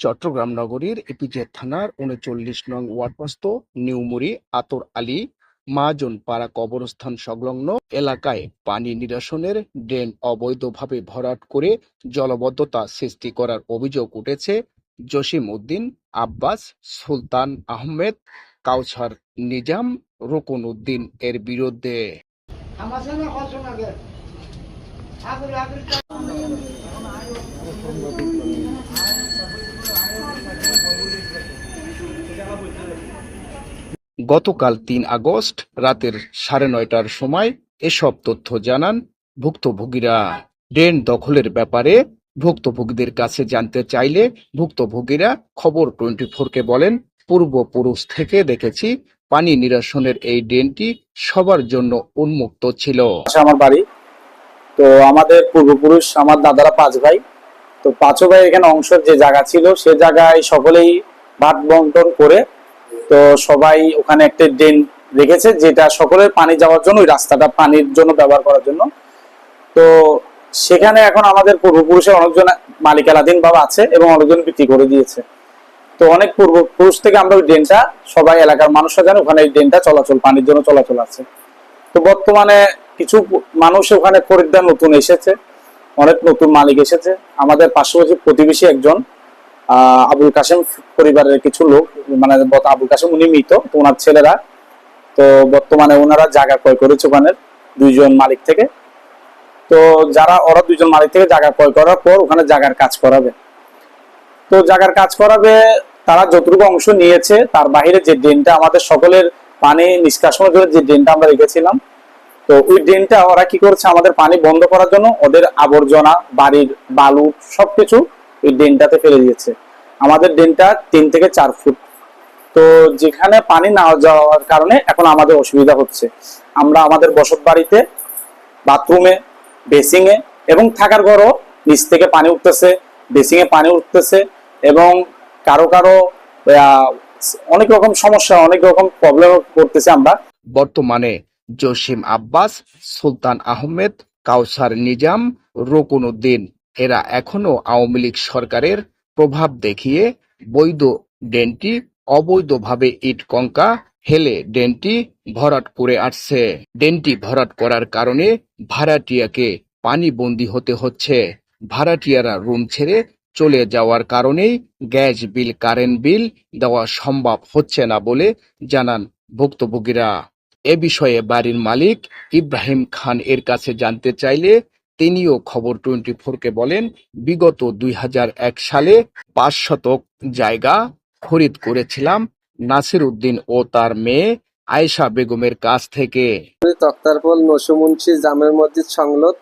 চট্টগ্রাম নগরীর এপিজে থানার উনচল্লিশ নং ওয়ার্ডবস্ত নিউমুরি আতর আলী পাড়া কবরস্থান সংলগ্ন এলাকায় পানি নিরসনের ড্রেন অবৈধভাবে ভরাট করে জলবদ্ধতা সৃষ্টি করার অভিযোগ উঠেছে জসিম উদ্দিন আব্বাস, সুলতান আহমেদ কাউসার নিজাম রুকন উদ্দিন এর বিরুদ্ধে। আমার গতকাল তিন আগস্ট রাতের সাড়ে নয়টার সময় এসব তথ্য জানান ভুক্তভোগীরা। ড্রেন দখলের ব্যাপারে ভুক্তভোগীদের কাছে জানতে চাইলে ভুক্তভোগীরা খবর টোয়েন্টি ফোরকে বলেন পূর্বপুরুষ থেকে দেখেছি পানি নিরসনের এই ড্রেনটি সবার জন্য উন্মুক্ত ছিল। আমার বাড়ি। তো আমাদের পূর্বপুরুষ আমার দাদারা পাঁচ ভাই। তো পাঁচ ভাই এখানে অংশের যে জায়গা ছিল, সে জায়গায় সকলেই ভাত বন্টন করে তো সবাই ওখানে একটা ড্রেন রেখেছে, যেটা সকলের পানি যাওয়ার জন্য, ওই রাস্তাটা পানির জন্য ব্যবহার করার জন্য। তো সেখানে এখন আমাদের পূর্বপুরুষের অনেকজন মালিকানাধীন ভাবে আছে এবং অনেকজন বিক্রি করে দিয়েছে। তো অনেক পূর্বপুরুষ থেকে আমরা ওই ড্রেনটা, সবাই এলাকার মানুষরা জানে ওখানে এই ড্রেনটা চলাচল, পানির জন্য চলাচল আছে। তো বর্তমানে কিছু মানুষ ওখানে খরিদ্দার নতুন এসেছে, অনেক নতুন মালিক এসেছে। আমাদের পার্শ্ববর্তী প্রতিবেশী একজন আবুল কাসেম পরিবারের কিছু লোক মানে আবুল কাসেম উনি মৃত, তো ওনার ছেলেরা, তো বর্তমানে ওনারা জায়গা ক্রয় করেছে ওখানে দুইজন মালিক থেকে। তো যারা, ওরা দুইজন মালিক থেকে জায়গা ক্রয় করার পর ওখানে জায়গার কাজ করাবে। তো জায়গার কাজ করাবে, তারা যতটুকু অংশ নিয়েছে, তার বাইরে যে ড্রেনটা আমাদের সকলের পানি নিষ্কাশনের জন্য যে ড্রেনটা আমরা রেখেছিলাম, তো ওই ড্রেনটা ওরা কি করছে, আমাদের পানি বন্ধ করার জন্য ওদের আবর্জনা, বাড়ির বালু সবকিছু ওই ড্রেনটাতে ফেলে দিয়েছে। আমাদের ড্রেনটা তিন থেকে চার ফুট। তো যেখানে পানি না যাওয়ার কারণে এখন আমাদের অসুবিধা হচ্ছে। আমরা আমাদের বসত বাড়িতে, বাথরুমে, বেসিং এ এবং থাকার ঘরও নিচ থেকে পানি উঠতেছে, বেসিং এ পানি উঠতেছে এবং কারও কারও অনেক রকম সমস্যা, অনেক রকম প্রবলেম করতেছে আমরা। বর্তমানে জসিম আব্বাস, সুলতান আহমেদ, কাউসার নিজাম, রকুন উদ্দিন। এরা এখনও আওয়ামী লীগ সরকারের প্রভাব দেখিয়ে বৈধ ড্রেনটি অবৈধভাবে ইট কঙ্কা হেলে ড্রেনটি ভরাট করে আসছে। ড্রেনটি ভরাট করার কারণে ভাড়াটিয়াকে পানিবন্দী হতে হচ্ছে। ভাড়াটিয়ারা রুম ছেড়ে চলে যাওয়ার কারণেই গ্যাস বিল, কারেন্ট বিল দেওয়া সম্ভব হচ্ছে না বলে জানান ভুক্তভোগীরা। এ বিষয়ে বাড়ির মালিক ইব্রাহিম খান এর কাছে জানতে চাইলে তিনিও খবর টোয়েন্টি কে বলেন, বিগত দুই হাজার এক সালে পাঁচ শতক জায়গা খরিদ করেছিলাম নাসির উদ্দিন ও তার মেয়ে আয়েশা বেগমের কাছ থেকে। তক্তারপোল নসুমুন্সি জামের মসজিদ সংলদ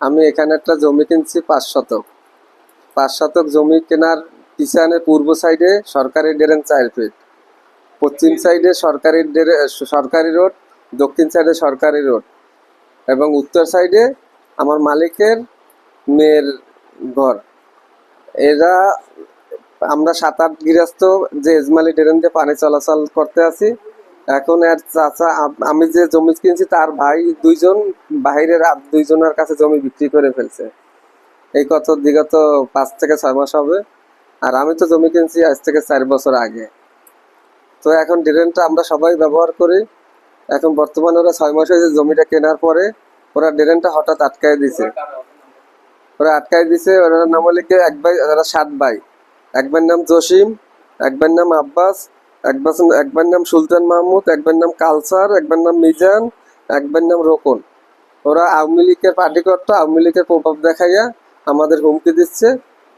আমি এখানে একটা জমি কিনছি, পাঁচ শতক। পাঁচ শতক জমি কেনার পিছনে পূর্ব সাইডে সরকারি ড্রেন চার ফিট। পশ্চিম সাইডে সরকারি সরকারি রোড, দক্ষিণ সাইডে সরকারি রোড। এবং উত্তর সাইডে আমার মালিকের মেয়ের ঘর। এরা, আমরা সাত আট গৃহস্থ যে এজমালি ড্রেন দিয়ে পানি চলাচল করতে আছি। এখন এর চাচা, আমি যে জমি কিনছি, তার ভাই দুইজন বাইরের আর দুইজনের কাছে জমি বিক্রি করে ফেলছে। এই কত বিগত পাঁচ থেকে ছয় মাস হবে। আর আমি তো জমি কিনছি আজ থেকে চার বছর আগে। তো এখন ড্রেনটা আমরা সবাই ব্যবহার করি। এখন বর্তমানে ওরা ছয় মাস হয়েছে জমিটা কেনার পরে। ওরা ড্রেনটা হঠাৎ আটকায় দিছে। ওরা আটকায় দিছে, ওরা নাম কি? এক ভাই, ওরা সাত ভাই। একবার নাম জসিম একবার নাম আব্বাস একবার একবার নাম সুলতান মাহমুদ একবার নাম কালসার একবার নাম মিজান একবার নাম রোকন। ওরা আওয়ামী লীগের পার্টি করতো আওয়ামী লীগের প্রভাব দেখাইয়া আমাদের হুমকি দিচ্ছে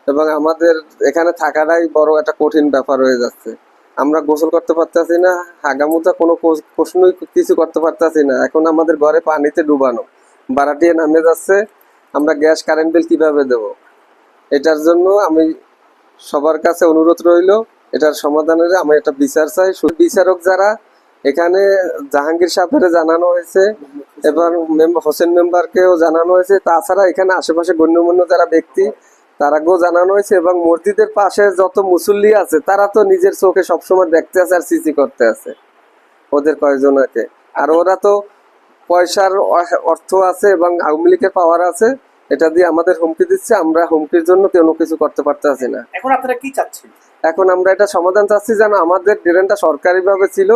এবং আমাদের এখানে থাকাটাই বড় একটা কঠিন ব্যাপার হয়ে যাচ্ছে। আমরা গোসল করতে পারতেছি না, হাগামুতা কোনো প্রশ্নই কিছু করতে পারতেছি না। এখন আমাদের ঘরে পানিতে ডুবানো। বারাটিয়ে নামে যাচ্ছে, আমরা গ্যাস, কারেন্ট বিল কীভাবে দেব? এটার জন্য আমি সবার কাছে অনুরোধ রইল, এটার সমাধানের আমি একটা বিচার চাই। বিচারক যারা, এখানে জাহাঙ্গীর সাহেবের জানানো হয়েছে এবং মেম- হোসেন মেম্বারকেও জানানো হয়েছে। তাছাড়া এখানে আশেপাশে গণ্যমান্য যারা ব্যক্তি, তারাকেও জানানো হয়েছে এবং মসজিদের পাশে যত মুসল্লি আছে, তারা তো নিজের চোখে সবসময় দেখতে আছে আর সিসি করতে আছে ওদের কয়েকজনকে আর ওরা তো পয়সার অর্থ আছে এবং আওয়ামী লীগের পাওয়ার আছে এটা দিয়ে আমাদের হুমকি দিচ্ছে আমরা হুমকির জন্য কোনো কিছু করতে পারতেছি না। এখন আপনারা কি চাচ্ছেন? এখন আমরা এটা সমাধান চাচ্ছি যেন আমাদের ড্রেনটা সরকারিভাবে ছিল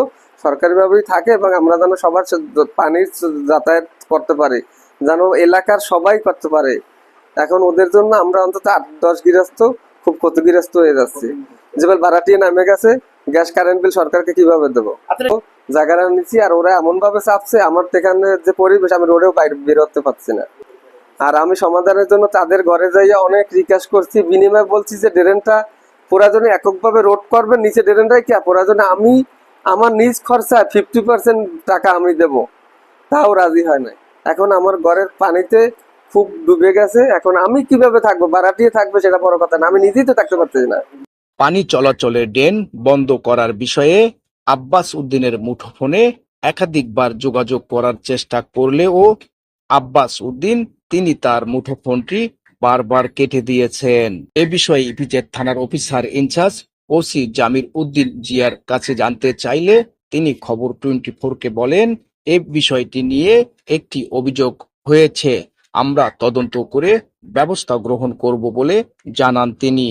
সরকারিভাবেই থাকে এবং আমরা যেন সবার পানির যাতায়াত করতে পারি যেন এলাকার সবাই করতে পারে। এখন ওদের জন্য আমরা অন্তত আট দশ গৃহস্থ খুব ক্ষতিগ্রস্ত হয়ে যাচ্ছে। যেবার ভাড়াটিয়ে নামে গেছে গ্যাস কারেন্ট বিল সরকারকে কীভাবে দেবো? জায়গাটা নিচ্ছি আর ওরা এমন ভাবে চাপছে, আমার এখানে যে পরিবেশ, আমি রোডেও বাইরে বেরোতে পারছি না। আর আমি সমাধানের জন্য তাদের ঘরে যাইয়া অনেক রিকোয়েস্ট করছি, বিনিময়ে বলছি যে ড্রেনটা প্রয়োজনে এককভাবে রোড করবে, নিচে ড্রেনটাই কি? প্রয়োজনে আমি আমার নিজ খরচা ফিফটি পার্সেন্ট টাকা আমি দেব। তাও রাজি হয় নাই। এখন আমার ঘরের পানিতে খুব ডুবে গেছে। এখন আমি কীভাবে থাকব? বাড়াটিয়ে থাকবে সেটা বড় কথা না। আমি নিজেই তো থাকতে পারতেছি না। পানি চলাচলের ড্রেন বন্ধ করার বিষয়ে আব্বাস উদ্দিনের মুঠোফোনে একাধিকবার যোগাযোগ করার চেষ্টা করলেও আব্বাস উদ্দিন, তিনি তার মুঠোফোনটি বারবার কেটে দিয়েছেন। এ বিষয়ে ইপিজেড থানার officer in charge OC Jamir Uddin জিয়ার কাছে জানতে চাইলে তিনি খবর টোয়েন্টি কে বলেন, এ বিষয়টি নিয়ে একটি অভিযোগ হয়েছে। আমরা তদন্ত করে ব্যবস্থা গ্রহণ করব বলে জানান তিনি।